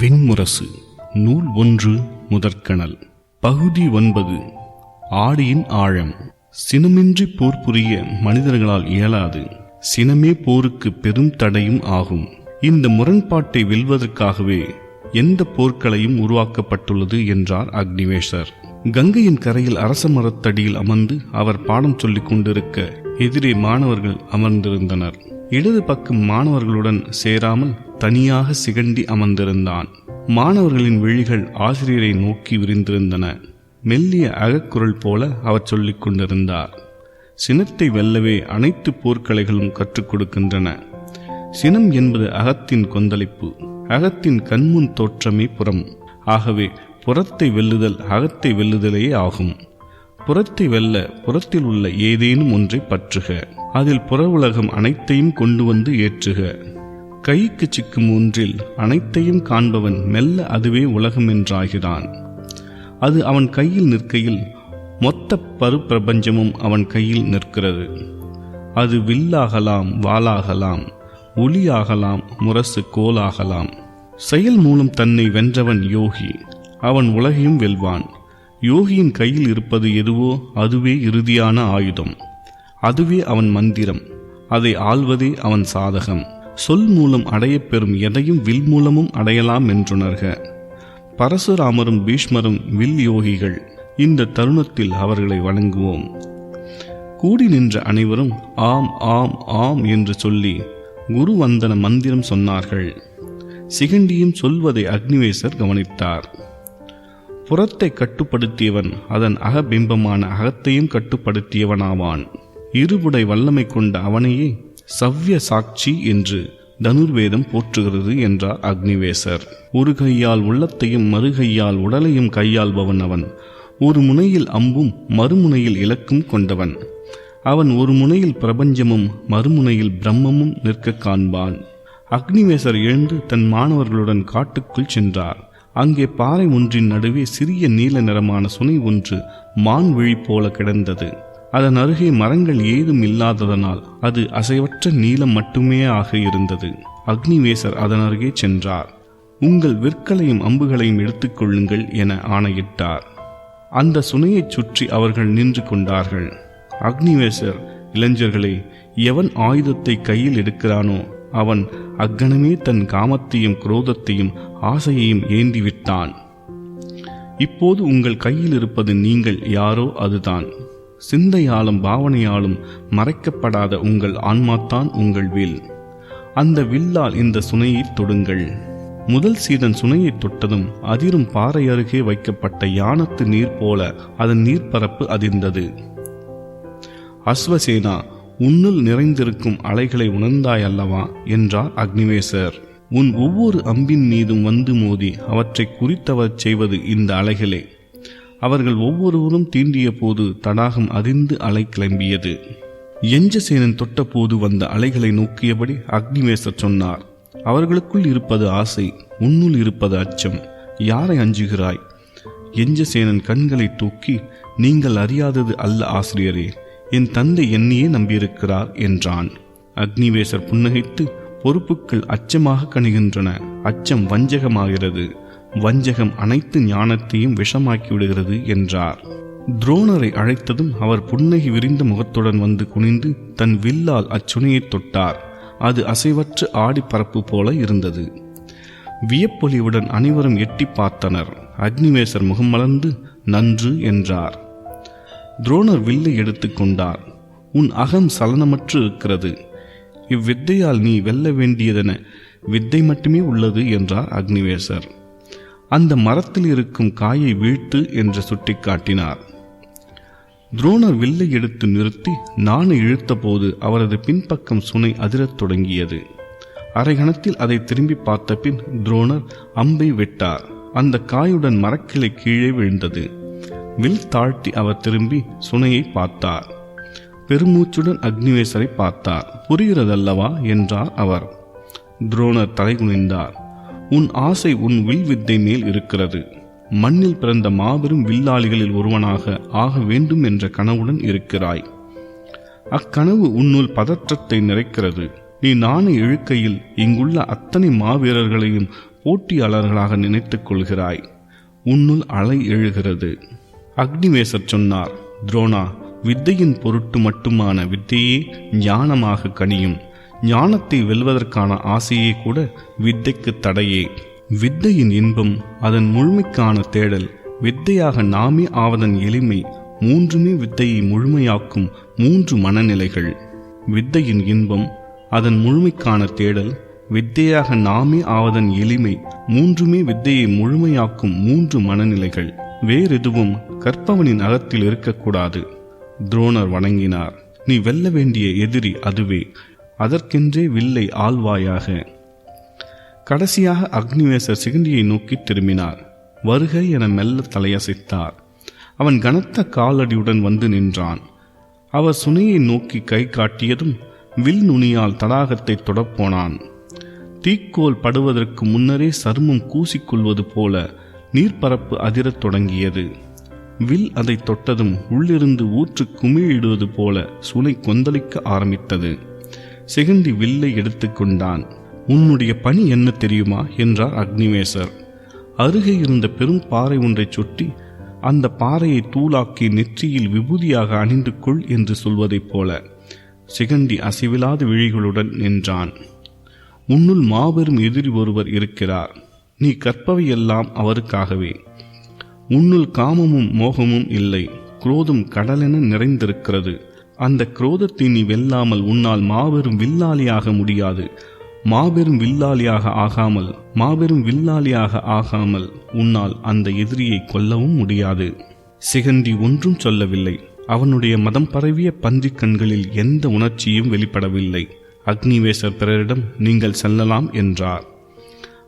வெண்முரசு நூல் ஒன்று முதற்கணல் பகுதி ஒன்பது ஆடியின் ஆழம். சினமின்றி போர் புரிய மனிதர்களால் இயலாது. சினமே போருக்கு பெரும் தடையும் ஆகும். இந்த முரண்பாட்டை வெல்வதற்காகவே எந்த போர்க்களையும் உருவாக்கப்பட்டுள்ளது என்றார் அக்னிவேஷர். கங்கையின் கரையில் அரச மரத்தடியில் அமர்ந்து அவர் பாடம் சொல்லிக் கொண்டிருக்க எதிரே மாணவர்கள் அமர்ந்திருந்தனர். இடது பக்கம் மாணவர்களுடன் சேராமல் தனியாக சிகண்டி அமர்ந்திருந்தான். மாணவர்களின் விழிகள் ஆசிரியரை நோக்கி விரிந்திருந்தன. மெல்லிய அகக்குரல் போல அவர் சொல்லிக் கொண்டிருந்தார். சினத்தை வெல்லவே அனைத்து போர்க்கலைகளும் கற்றுக் கொடுக்கின்றன. சினம் என்பது அகத்தின் கொந்தளிப்பு. அகத்தின் கண்முன் தோற்றமே புறம். ஆகவே புறத்தை வெல்லுதல் அகத்தை வெல்லுதலே ஆகும். புறத்தை வெல்ல புறத்தில் உள்ள ஏதேனும் ஒன்றை பற்றுக. அதில் புற உலகம் அனைத்தையும் கொண்டு வந்து ஏற்றுக. கைக்கு சிக்கும் ஒன்றில் அனைத்தையும் காண்பவன் மெல்ல அதுவே உலகம் என்றாகிறான் அது அவன் கையில் நிற்கையில் மொத்த பருப்பிரபஞ்சமும் அவன் கையில் நிற்கிறது. அது வில்லாகலாம் வாளாகலாம் ஒளியாகலாம் முரசு கோலாகலாம். செயல் மூலம் தன்னை வென்றவன் யோகி அவன் உலகையும் வெல்வான். யோகியின் கையில் இருப்பது எதுவோ அதுவே இறுதியான ஆயுதம். அதுவே அவன் மந்திரம். அதை ஆள்வதே அவன் சாதகம். சொல் மூலம் அடையப்பெறும் எதையும் வில் மூலமும் அடையலாம் என்றுணர்க. பரசுராமரும் பீஷ்மரும் வில் யோகிகள். இந்த தருணத்தில் அவர்களை வணங்குவோம். கூடி நின்ற அனைவரும் ஆம் ஆம் ஆம் என்று சொல்லி குரு வந்தன மந்திரம் சொன்னார்கள். சிகண்டியும் சொல்வதை அக்னிவேசர் கவனித்தார். புறத்தை கட்டுப்படுத்தியவன் அதன் அகபிம்பமான அகத்தையும் கட்டுப்படுத்தியவனாவான். இருபுடை வல்லமை கொண்ட அவனையே சவ்ய சாட்சி என்று தனுர்வேதம் போற்றுகிறது என்றார் அக்னிவேசர். ஒரு கையால் உள்ளத்தையும் மறுகையால் உடலையும் கையாள்பவன் அவன். ஒரு முனையில் அம்பும் மறுமுனையில் இலக்கும் கொண்டவன். அவன் ஒரு முனையில் பிரபஞ்சமும் மறுமுனையில் பிரம்மமும் நிற்க காண்பான். அக்னிவேசர் எழுந்து தன் மாணவர்களுடன் காட்டுக்குள் சென்றார். அங்கே பாறை ஒன்றின் நடுவே சிறிய நீல நிறமான சுனை ஒன்று மான் விழி போல கிடந்தது. அதன் அருகே மரங்கள் ஏதும் இல்லாததனால் அது அசைவற்ற நீளம் மட்டுமே ஆக இருந்தது. அக்னிவேசர் அதன் அருகே சென்றார். உங்கள் விற்களையும் அம்புகளையும் எடுத்துக்கொள்ளுங்கள் என ஆணையிட்டார். அந்த சுனையைச் சுற்றி அவர்கள் நின்று கொண்டார்கள். அக்னிவேசர் இளைஞர்களே எவன் ஆயுதத்தை கையில் எடுக்கிறானோ அவன் அக்கணமே தன் காமத்தையும் குரோதத்தையும் ஆசையையும் ஏந்திவிட்டான். இப்போது உங்கள் கையில் இருப்பது நீங்கள் யாரோ அதுதான். சிந்தையாலும் பாவனையாலும் மறைக்கப்படாத உங்கள் ஆன்மாத்தான் உங்கள் வில். அந்த வில்லால் இந்த சுனையை தொடுங்கள். முதல் சீதன் சுனையை தொட்டதும் அதிரும் பாறை அருகே வைக்கப்பட்ட யானத்து நீர் போல அதன் நீர்ப்பரப்பு அதிர்ந்தது. அஸ்வசேனா உன்னுள் நிறைந்திருக்கும் அலைகளை உணர்ந்தாய் அல்லவா என்றார் அக்னிவேசர். உன் ஒவ்வொரு அம்பின் மீதும் வந்து மோதி அவற்றை குறித்தவர் செய்வது இந்த அலைகளே. அவர்கள் ஒவ்வொருவரும் தீண்டிய போது தடாகம் அதிர்ந்து அலை கிளம்பியது. எஞ்சசேனன் தொட்டபோது வந்த அலைகளை நோக்கியபடி அக்னிவேசர் சொன்னார் அவர்களுக்குள் இருப்பது ஆசை உன்னுள் இருப்பது அச்சம். யாரை அஞ்சுகிறாய்? எஞ்சசேனன் கண்களை தூக்கி நீங்கள் அறியாதது அல்ல ஆசிரியரே என் தந்தை என்னையே நம்பியிருக்கிறார் என்றான். அக்னிவேசர் புன்னகைத்து பொறுப்புகள் அச்சமாக கணிகின்றன அச்சம் வஞ்சகமாகிறது. வஞ்சகம் அனைத்து ஞானத்தையும் விஷமாக்கி விடுகிறது என்றார். துரோணரை அழைத்ததும் அவர் புன்னகை விரிந்த முகத்துடன் வந்து குனிந்து தன் வில்லால் அச்சுனையை தொட்டார். அது அசைவற்று ஆடி பரப்பு போல இருந்தது. வியப்பொலியுடன் அனைவரும் எட்டி பார்த்தனர். அக்னிவேசர் முகமலர்ந்து நன்று என்றார். துரோணர் வில்லை எடுத்துக்கொண்டார் உன் அகம் சலனமற்று இருக்கிறது. இவ்வித்தையால் நீ வெல்ல வேண்டியதென வித்தை மட்டுமே உள்ளது என்றார் அக்னிவேசர். அந்த மரத்தில் இருக்கும் காயை வீழ்த்து என்று சுட்டிக்காட்டினார். துரோணர் வில்லை எடுத்து நிறுத்தி நானு இழுத்தபோது அவரது பின்பக்கம் சுனை அதிரத் தொடங்கியது. அரைகணத்தில் அதை திரும்பி பார்த்த பின் துரோணர் அம்பை விட்டார். அந்த காயுடன் மரக்கிளை கீழே விழுந்தது. வில் தாழ்த்தி அவர் திரும்பி சுனையை பார்த்தார். பெருமூச்சுடன் அக்னிவேசரை பார்த்தார். புரிகிறதல்லவா? என்றார் அவர். துரோணர் தலைகுனிந்தார் உன் ஆசை உன் வில் வித்தை மேல் இருக்கிறது. மண்ணில் பிறந்த மாபெரும் வில்லாளிகளில் ஒருவனாக ஆக வேண்டும் என்ற கனவுடன் இருக்கிறாய். அக்கனவு உன்னுள் பதற்றத்தை நிறைக்கிறது. நீ நாணை இழுக்கையில் இங்குள்ள அத்தனை மாவீரர்களையும் போட்டியாளர்களாக நினைத்துக் கொள்கிறாய். உன்னுள் அலை எழுகிறது. அக்னிவேசர் சொன்னார் துரோணா வித்தையின் பொருட்டு மட்டுமான வித்தையே ஞானமாக கனியும். ஞானத்தை வெல்வதற்கான ஆசையே கூட வித்தைக்கு தடையே. வித்தையின் இன்பம் அதன் முழுமைக்கான தேடல். வித்தையாக நாமே ஆவதன் எளிமை மூன்றுமே வித்தையை முழுமையாக்கும் மூன்று மனநிலைகள். வித்தையின் இன்பம் அதன் முழுமைக்கான தேடல். வித்தையாக நாமே ஆவதன் எளிமை மூன்றுமே வித்தையை முழுமையாக்கும் மூன்று மனநிலைகள். வேறெதுவும் கற்பவனின் அகத்தில் இருக்கக்கூடாது. துரோணர் வணங்கினார். நீ வெல்ல வேண்டிய எதிரி அதுவே. அதற்கென்றே வில்லை ஆழ்வாயாக கடைசியாக அக்னிவேசர் சிகண்டியை நோக்கி திரும்பினார். வருக என மெல்ல தலையசைத்தார். அவன் கனத்த காலடியுடன் வந்து நின்றான். அவர் சுனையை நோக்கி கை காட்டியதும் வில் நுனியால் தடாகத்தை தொடப்போனான். தீக்கோல் படுவதற்கு முன்னரே சருமம் கூசிக்கொள்வது போல நீர்ப்பரப்பு அதிரத் தொடங்கியது. வில் அதை தொட்டதும் உள்ளிருந்து ஊற்று குமிழிடுவது போல சுனை கொந்தளிக்க ஆரம்பித்தது. சிகண்டி வில்லை எடுத்துக்கொண்டான் உன்னுடைய பணி என்ன தெரியுமா? என்றார் அக்னிவேசர். அருகே இருந்த பெரும் பாறை ஒன்றைச் சுட்டி அந்த பாறையை தூளாக்கி நெற்றியில் விபூதியாக அணிந்து கொள் என்று சொல்வதைப் போல சிகண்டி அசைவில்லாத விழிகளுடன் நின்றான். உன்னுள் மாபெரும் எதிரி ஒருவர் இருக்கிறார். நீ கற்பவையெல்லாம் அவருக்காகவே. உன்னுள் காமமும் மோகமும் இல்லை. குரோதம் கடலென நிறைந்திருக்கிறது. அந்த குரோதத்தை நீ வெல்லாமல் உன்னால் மாபெரும் வில்லாளியாக முடியாது. மாபெரும் வில்லாளியாக ஆகாமல் மாபெரும் வில்லாளியாக ஆகாமல் உன்னால் அந்த எதிரியை கொல்லவும் முடியாது. சிகண்டி ஒன்றும் சொல்லவில்லை. அவனுடைய மதம் பரவிய பன்றி கண்களில் எந்த உணர்ச்சியும் வெளிப்படவில்லை. அக்னிவேசர் பிறரிடம் நீங்கள் செல்லலாம் என்றார்.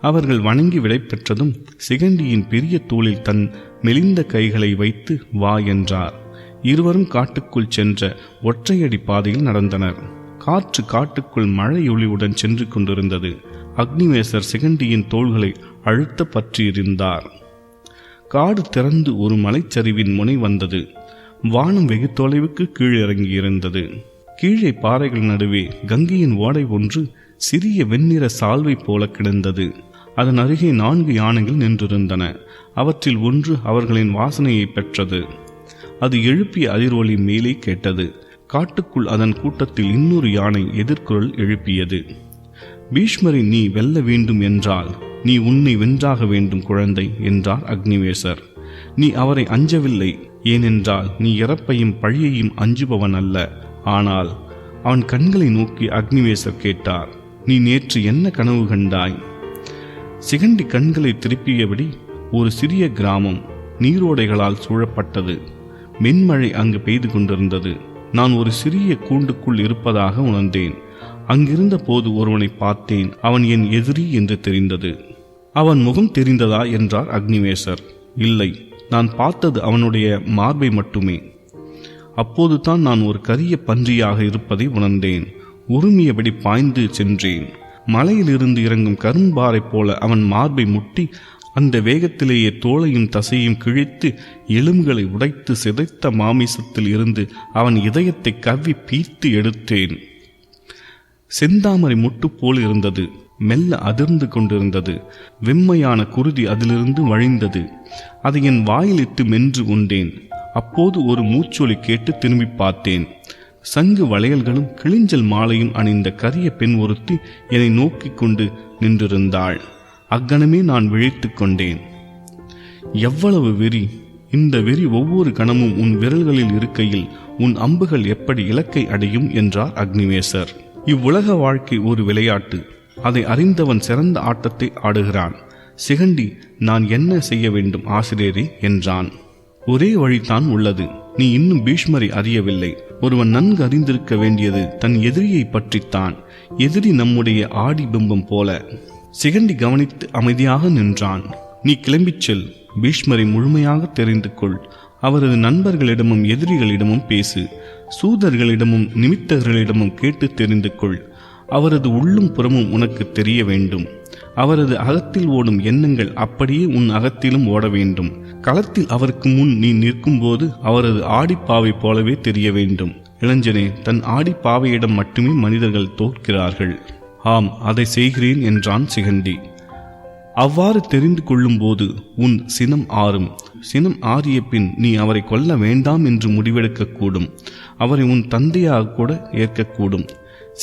அவர்கள் வணங்கி விடை பெற்றதும் சிகண்டியின் பெரிய தோளில் தன் மெலிந்த கைகளை வைத்து வா என்றார். இருவரும் காட்டுக்குள் சென்ற ஒற்றையடி பாதையில் நடந்தனர். காற்று காட்டுக்குள் மழையொளியுடன் சென்று கொண்டிருந்தது. அக்னிவேசர் சிகண்டியின் தோள்களை அழுத்த பற்றியிருந்தார். காடு திறந்து ஒரு மலைச்சரிவின் முனை வந்தது. வானம் வெகு தொலைவுக்கு கீழிறங்கியிருந்தது கீழே பாறைகள் நடுவே கங்கையின் ஓடை ஒன்று சிறிய வெண்ணிற சால்வை போல கிடந்தது. அதன் அருகே நான்கு யானைகள் நின்றிருந்தன. அவற்றில் ஒன்று அவர்களின் வாசனையை பெற்றது. அது எழுப்பிய அதிர்வொலி மேலே கேட்டது. காட்டுக்குள் அதன் கூட்டத்தில் இன்னொரு யானை எதிர்குரல் எழுப்பியது. பீஷ்மரை நீ வெல்ல வேண்டும் என்றால் நீ உன்னை வென்றாக வேண்டும் குழந்தை என்றார் அக்னிவேசர். நீ அவரை அஞ்சவில்லை ஏனென்றால் நீ இறப்பையும் பழியையும் அஞ்சுபவன் அல்ல. ஆனால் அவன் கண்களை நோக்கி அக்னிவேசர் கேட்டார் நீ நேற்று என்ன கனவு கண்டாய்? சிகண்டி கண்களை திருப்பியபடி ஒரு சிறிய கிராமம் நீரோடைகளால் சூழப்பட்டது. மென்மழை அங்கு பெய்து கொண்டிருந்தது. நான் ஒரு சிறிய கூண்டுக்குள் இருப்பதாக உணர்ந்தேன். அங்கிருந்த போது ஒருவனை பார்த்தேன். அவன் என் எதிரி என்று தெரிந்தது. அவன் முகம் தெரிந்ததா என்றார் அக்னிவேசர். இல்லை நான் பார்த்தது அவனுடைய மார்பை மட்டுமே. அப்போது தான் நான் ஒரு கரிய பன்றியாக இருப்பதை உணர்ந்தேன். உருமியபடி பாய்ந்து சென்றேன். மலையிலிருந்து இறங்கும் கரும்பாறை போல அவன் மார்பை முட்டி அந்த வேகத்திலேயே தோளையும் தசையும் கிழித்து எலும்புகளை உடைத்து சிதைத்த மாமிசத்தில் இருந்து அவன் இதயத்தை கவ்வி பீத்து எடுத்தேன். செந்தாமரை முட்டு போல் இருந்தது. மெல்ல அதிர்ந்து கொண்டிருந்தது. வெம்மையான குருதி அதிலிருந்து வழிந்தது. அதை என் வாயிலிட்டு மென்று உண்டேன். அப்போது ஒரு மூச்சொலி கேட்டு திரும்பி பார்த்தேன். சங்கு வளையல்களும் கிளிஞ்சல் மாலையும் அணிந்த கரிய பெண் ஒருத்தி என்னை நோக்கிக் கொண்டு நின்றிருந்தாள். அக்கணமே நான் விழித்து கொண்டேன். எவ்வளவு வெறி இந்த வெறி ஒவ்வொரு கணமும் உன் விரல்களில் இருக்கையில் உன் அம்புகள் எப்படி இலக்கை அடையும் என்றார் அக்னிவேசர். இவ்வுலக வாழ்க்கை ஒரு விளையாட்டு. அதை அறிந்தவன் சிறந்த ஆட்டத்தை ஆடுகிறான். சிகண்டி நான் என்ன செய்ய வேண்டும் ஆசிரியரே என்றான். ஒரே வழிதான் உள்ளது. நீ இன்னும் பீஷ்மரை அறியவில்லை. ஒருவன் நன்கு அறிந்திருக்க வேண்டியது தன் எதிரியை பற்றித்தான். எதிரி நம்முடைய ஆடி பிம்பம் போல. சிகண்டி கவனித்து அமைதியாக நின்றான். நீ கிளம்பிச் செல். பீஷ்மரை முழுமையாக தெரிந்து கொள். அவரது நண்பர்களிடமும் எதிரிகளிடமும் பேசு. சூதர்களிடமும் நிமித்தர்களிடமும் கேட்டு தெரிந்து கொள். அவரது உள்ளும் புறமும் உனக்கு தெரிய வேண்டும். அவரது அகத்தில் ஓடும் எண்ணங்கள் அப்படியே உன் அகத்திலும் ஓட வேண்டும். களத்தில் அவருக்கு முன் நீ நிற்கும்போது அவரது ஆடிப்பாவை போலவே தெரிய வேண்டும். இளைஞனே தன் ஆடிப்பாவையிடம் மட்டுமே மனிதர்கள் தோற்கிறார்கள். ஆம் அதை செய்கிறேன் என்றான் சிகண்டி அவ்வாறு தெரிந்து கொள்ளும்போது உன் சினம் ஆறும். சினம் ஆறிய பின் நீ அவரை கொல்ல வேண்டாம் என்று முடிவெடுக்கக்கூடும். அவரை உன் தந்தையாக கூட ஏற்கக்கூடும்.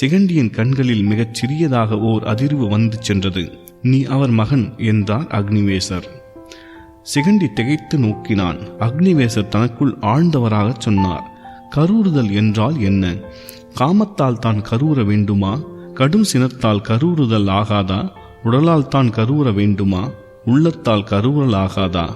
சிகண்டியின் கண்களில் மிகச் சிறியதாக ஓர் அதிர்வு வந்து சென்றது. நீ அவர் மகன் என்றார் அக்னிவேசர். சிகண்டி திகைத்து நோக்கினான். அக்னிவேசர் தனக்குள் ஆழ்ந்தவராகச் சொன்னார். கரூறுதல் என்றால் என்ன? காமத்தால் தான் கருவுற வேண்டுமா? கடும் சினத்தால் கருவுறுதல் ஆகாதா? உடலால் தான் கருவுற வேண்டுமா? உள்ளத்தால் கருவுறல் ஆகாதா?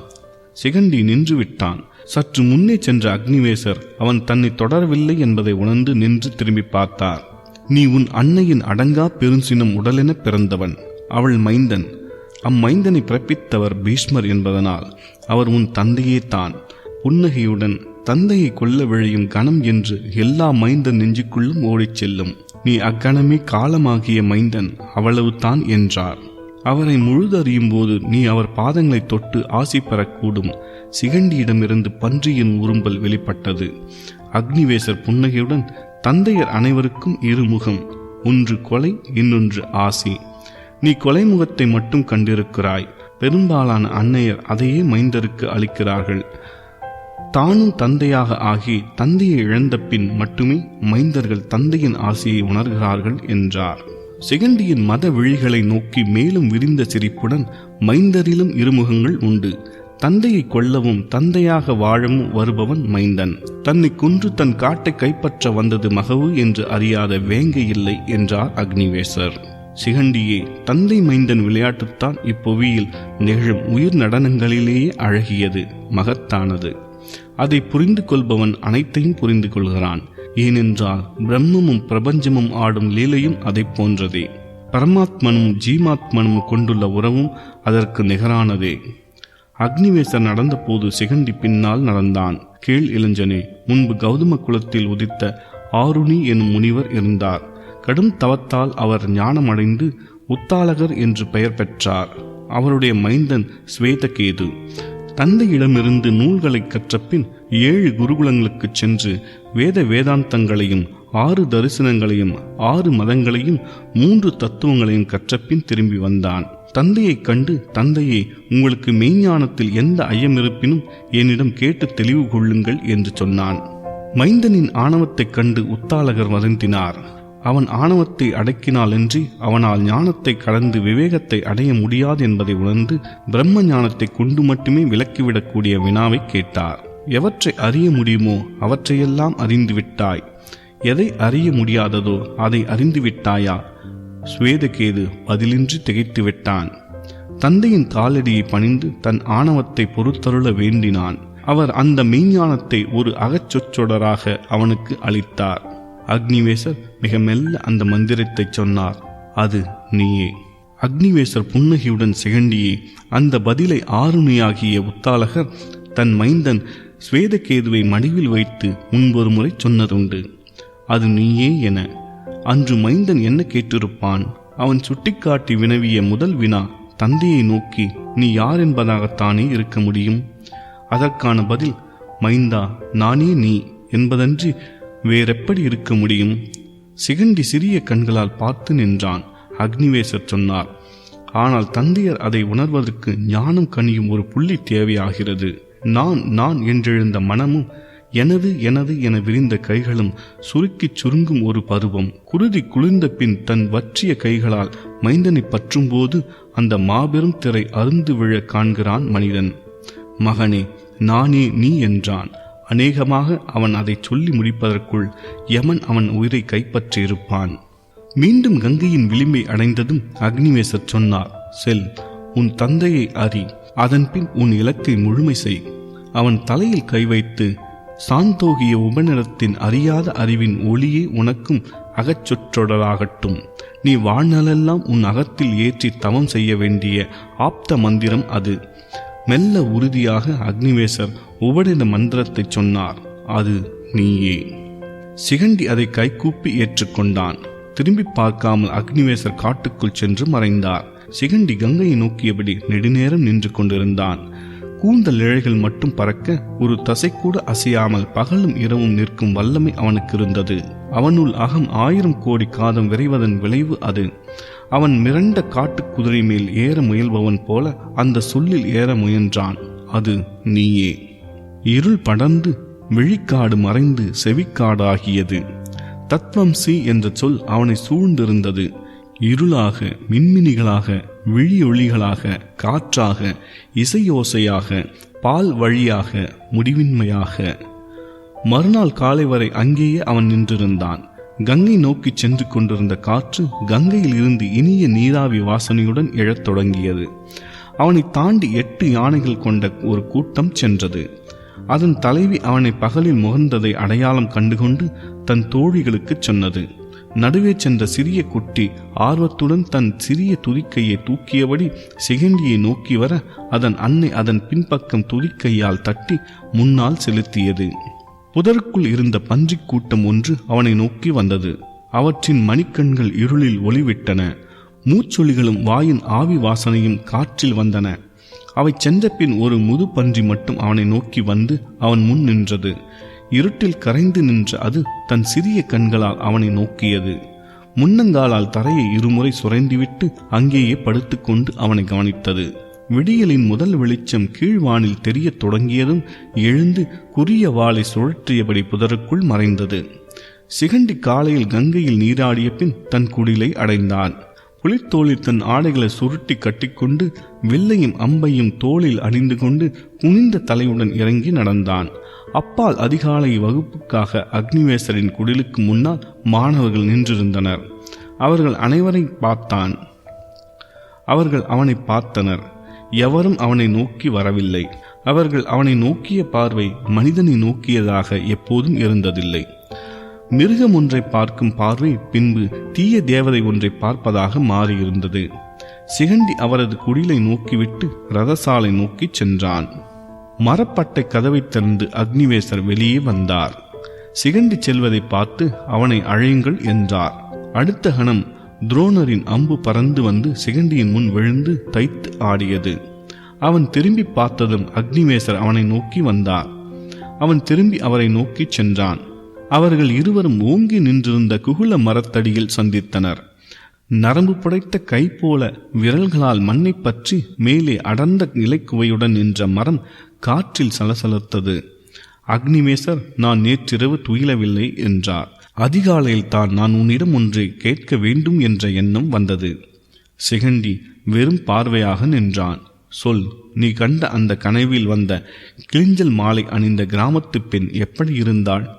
சிகண்டி நின்று விட்டான் சற்று முன்னே சென்ற அக்னிவேசர் அவன் தன்னை தொடரவில்லை என்பதை உணர்ந்து நின்று திரும்பி பார்த்தார். நீ உன் அன்னையின் அடங்கா பெருஞ்சினம் உடலென பிறந்தவன். அவள் மைந்தன். அம்மைந்தனை பிறப்பித்தவர் பீஷ்மர் என்பதனால் அவர் உன் தந்தையே தான். புன்னகையுடன் தந்தையை கொல்ல விழையும் கணம் என்று எல்லா மைந்தன் நெஞ்சுக்குள்ளும் ஓடிச் செல்லும். நீ அக்கணமே காலமாகிய மைந்தன் அவ்வளவுதான் என்றார். அவரை முழுதறியும் போது நீ அவர் பாதங்களை தொட்டு ஆசி பெறக்கூடும். சிகண்டியிடமிருந்து பன்றியின் உரும்பல் வெளிப்பட்டது. அக்னிவேசர் புன்னகையுடன் தந்தையர் அனைவருக்கும் இருமுகம் ஒன்று கொலை இன்னொன்று ஆசி. நீ கொலை முகத்தை மட்டும் கண்டிருக்கிறாய். பெரும்பாலான அன்னையர் அதையே மைந்தருக்கு அளிக்கிறார்கள். தானும் தந்தையாக ஆகி தந்தையை இழந்த பின் மட்டுமே மைந்தர்கள் தந்தையின் ஆசையை உணர்கிறார்கள் என்றார். சிகண்டியின் மத விழிகளை நோக்கி மேலும் விரிந்த சிரிப்புடன் மைந்தரிலும் இருமுகங்கள் உண்டு. தந்தையை கொல்லவும் தந்தையாக வாழவும் வருபவன் மைந்தன். தன்னை குன்று தன் காட்டை கைப்பற்ற வந்தது மகவு என்று அறியாத வேங்கை இல்லை என்றார் அக்னிவேசர். சிகண்டியே தந்தை மைந்தன் விளையாட்டுத்தான் இப்புவியில் நிகழும் உயிர் நடனங்களிலேயே அழகியது மகத்தானது. அதை புரிந்து கொள்பவன் அனைத்தையும் புரிந்து கொள்கிறான் ஏனென்றால் பிரம்மமும் பிரபஞ்சமும் ஆடும் லீலையும் அதை போன்றதே. பரமாத்மனும் ஜீமாத்மனும் கொண்டுள்ள உறவும் அதற்கு நிகரானதே. அக்னிவேசர் நடந்தபோது சிகண்டி பின்னால் நடந்தான். கீழ் இளைஞனே முன்பு கௌதம குலத்தில் உதித்த ஆருணி எனும் முனிவர் இருந்தார். கடும் தவத்தால் அவர் ஞானமடைந்து உத்தாலகர் என்று பெயர் பெற்றார். அவருடைய மைந்தன் ஸ்வேதகேது. தந்தையிடமிருந்து நூல்களை கற்றபின் ஏழு குருகுலங்களுக்குச் சென்று வேத வேதாந்தங்களையும் ஆறு தரிசனங்களையும் ஆறு மதங்களையும் மூன்று தத்துவங்களையும் கற்றபின் திரும்பி வந்தான். தந்தையைக் கண்டு தந்தையே உங்களுக்கு மெய்ஞானத்தில் எந்த ஐயமிருப்பினும் என்னிடம் கேட்டு தெளிவு கொள்ளுங்கள் என்று சொன்னான். மைந்தனின் ஆணவத்தைக் கண்டு உத்தாலகர் வருந்தினார் அவன் ஆணவத்தை அடக்கினாலன்றி அவனால் ஞானத்தை கடந்து விவேகத்தை அடைய முடியாது என்பதை உணர்ந்து பிரம்ம ஞானத்தை கொண்டு மட்டுமே விலக்கிவிடக்கூடிய வினாவை கேட்டார். எவற்றை அறிய முடியுமோ அவற்றையெல்லாம் அறிந்து விட்டாய். எதை அறிய முடியாததோ அதை அறிந்து விட்டாயா? பதிலின்றி திகைத்து விட்டான். தந்தையின் காலடியை பணிந்து தன் ஆணவத்தை பொறுத்தருள வேண்டினான். அவர் அந்த மெய்ஞானத்தை ஒரு அகச்சொற்றொடராக அவனுக்கு அளித்தார். அக்னிவேசர் மிக மெல்ல அந்த மந்திரத்தை சொன்னார். அது நீயே. அக்னிவேசர் புன்னகையுடன் சிகண்டியே அந்த பதிலை ஆருணியாகிய உத்தாலகர் தன் மைந்தன் ஸ்வேதகேதுவை மடிவில் வைத்து முன்பொரு முறை சொன்னதுண்டு. அது நீயே என அன்று மைந்தன் என்ன கேட்டிருப்பான்? அவன் சுட்டிக்காட்டி வினவிய முதல் வினா தந்தையை நோக்கி நீ யார் என்பதாகத்தானே இருக்க முடியும்? அதற்கான பதில் மைந்தா நானே நீ என்பதன்றி வேறெப்படி இருக்க முடியும்? சிகண்டி சிறிய கண்களால் பார்த்து நின்றான். அக்னிவேசர் சொன்னார் ஆனால் தந்தையர் அதை உணர்வதற்கு ஞானம் கனியும் ஒரு புள்ளி தேவையாகிறது. நான் நான் என்றெழுந்த மனமும் எனது எனது என விரிந்த கைகளும் சுருக்கிச் சுருங்கும் ஒரு பருவம். குருதி குளிர்ந்த பின் தன் வற்றிய கைகளால் மைந்தனை பற்றும்போது அந்த மாபெரும் திரை அருந்து விழ காண்கிறான் மனிதன். மகனே நானே நீ என்றான். அநேகமாக அவன் அதை சொல்லி முடிப்பதற்குள் யமன் அவன் உயிரை கைப்பற்றியிருப்பான். மீண்டும் கங்கையின் விளிம்பை அடைந்ததும் அக்னிவேசர் சொன்னார் செல் உன் தந்தையை அறி அதன்பின் உன் இலக்கை முழுமை செய். அவன் தலையில் கை வைத்து சாந்தோகிய உபநிலத்தின் அறியாத அறிவின் ஒளியே உனக்கும் அகச்சொற்றொடராகட்டும். நீ வாழ்நாளெல்லாம் உன் அகத்தில் ஏற்றி தவம் செய்ய வேண்டிய ஆப்த மந்திரம் அது. மெல்ல உறுதியாக அக்னிவேசர் உபநிட மந்திரத்தை சொன்னார். அது நீயே. சிகண்டி அதை கைகூப்பி ஏற்றுக்கொண்டான். திரும்பி பார்க்காமல் அக்னிவேசர் காட்டுக்குள் சென்று மறைந்தார். சிகண்டி கங்கையை நோக்கியபடி நெடுநேரம் நின்று கொண்டிருந்தான். கூந்தல் இழைகள் மட்டும் பறக்க ஒரு தசை கூட அசையாமல் பகலும் இரவும் நிற்கும் வல்லமை அவனுக்கு இருந்தது. அவனுள் அகம் ஆயிரம் கோடி காதம் விரைவதன் விளைவு அது. அவன் மிரண்ட காட்டுக் குதிரை மேல் ஏற முயல்பவன் போல அந்த சொல்லில் ஏற முயன்றான். அது நீயே. இருள் படர்ந்து விழிக்காடு மறைந்து செவிக்காடாகியது. தத்வம் சி என்ற சொல் அவனை சூழ்ந்திருந்தது. இருளாக மின்மினிகளாக விழியொளிகளாக காற்றாக இசையோசையாக பால் வழியாக முடிவின்மையாக. மறுநாள் காலை வரை அங்கேயே அவன் நின்றிருந்தான். கங்கை நோக்கி சென்று கொண்டிருந்த காற்று கங்கையில் இருந்து இனிய நீராவி வாசனையுடன் எழத் தொடங்கியது. அவனை தாண்டி எட்டு யானைகள் கொண்ட ஒரு கூட்டம் சென்றது. அதன் தலைவி அவனை பகலில் முகர்ந்ததை அடையாளம் கண்டுகொண்டு தன் தோழிகளுக்கு சொன்னது. நடுவே சென்ற சிறிய குட்டி ஆர்வத்துடன் தன் சிறிய துதிக்கையை தூக்கியபடி சிகண்டியை நோக்கி வர அதன் அன்னை அதன் பின்பக்கம் துதிக்கையால் தட்டி முன்னால் செலுத்தியது. புதருக்குள் இருந்த பன்றிக் கூட்டம் ஒன்று அவனை நோக்கி வந்தது. அவற்றின் மணிக்கண்கள் இருளில் ஒளிவிட்டன. மூச்சொலிகளும் வாயின் ஆவி வாசனையும் காற்றில் வந்தன. அவை சென்றபின் ஒரு முது பன்றி மட்டும் அவனை நோக்கி வந்து அவன் முன் நின்றது. இருட்டில் கரைந்து நின்ற அது தன் சிறிய கண்களால் அவனை நோக்கியது. முன்னங்காலால் தரையை இருமுறை சுரைந்துவிட்டு அங்கேயே படுத்துக்கொண்டு அவனை கவனித்தது. விடியலின் முதல் வெளிச்சம் கீழ்வானில் தெரியத் தொடங்கியதும் எழுந்து குறிய வாளை சுழற்றியபடி புதருக்குள் மறைந்தது. சிகண்டி காலையில் கங்கையில் நீராடிய பின் தன் குடிலை அடைந்தான். புலித்தோளில் தன் ஆடைகளை சுருட்டி கட்டிக்கொண்டு வெள்ளையும் அம்பையும் தோளில் அணிந்து கொண்டு குனிந்த தலையுடன் இறங்கி நடந்தான். அப்பால் அதிகாலை வகுப்புக்காக அக்னிவேசரின் குடிலுக்கு முன்னால் மாணவர்கள் நின்றிருந்தனர். அவர்கள் அனைவரை பார்த்தான். அவர்கள் அவனை பார்த்தனர். எவரும் அவனை நோக்கி வரவில்லை. அவர்கள் அவனை நோக்கிய பார்வை மனிதனை நோக்கியதாக எப்போதும் இருந்ததில்லை. மிருகம் ஒன்றை பார்க்கும் பார்வை பின்பு தீய தேவதை ஒன்றை பார்ப்பதாக மாறியிருந்தது. சிகண்டி அவரது குடிலை நோக்கிவிட்டு ரதசாலை நோக்கிச் சென்றான். மரப்பட்டை கதவை திறந்து அக்னிவேசர் வெளியே வந்தார். சிகண்டி செல்வதை பார்த்து அவனை அழையுங்கள் என்றார். அடுத்த கணம் துரோணரின் அம்பு பறந்து வந்து சிகண்டியின் முன் விழுந்து தைத்து ஆடியது. அவன் திரும்பி பார்த்ததும் அக்னிவேசர் அவனை நோக்கி வந்தார். அவன் திரும்பி அவரை நோக்கிச் சென்றான். அவர்கள் இருவரும் ஓங்கி நின்றிருந்த குகுல மரத்தடியில் சந்தித்தனர். நரம்பு புடைத்த கை போல விரல்களால் மண்ணை பற்றி மேலே அடர்ந்த இலைக்குவையுடன் நின்ற மரம் காற்றில் சலசலத்தது. அக்னிவேசர் நான் நேற்றிரவு துயிலவில்லை என்றார். அதிகாலையில் தான் நான் உன்னிடம் ஒன்றை கேட்க வேண்டும் என்ற எண்ணம் வந்தது. சிகண்டி வெறும் பார்வையாக நின்றான். சொல் நீ கண்ட அந்த கனவில் வந்த கிளிஞ்சல் மாலை அணிந்த கிராமத்து பெண் எப்படி இருந்தாள்?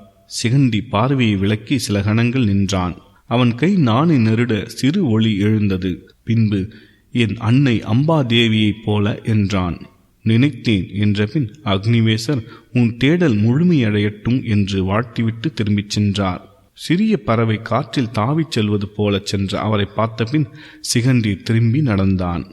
சிகண்டி பார்வையை விளக்கி சில கணங்கள் நின்றான். அவன் கை நாணை நெருட சிறு ஒளி எழுந்தது. பின்பு என் அன்னை அம்பாதேவியைப் போல என்றான். நினைத்தேன் என்றபின் அக்னிவேசர் உன் தேடல் முழுமையடையட்டும் என்று வாழ்த்திவிட்டு திரும்பிச் சென்றார். சிறிய பறவை காற்றில் தாவிச் செல்வது போலச் சென்று அவரை பார்த்தபின் சிகண்டி திரும்பி நடந்தான்.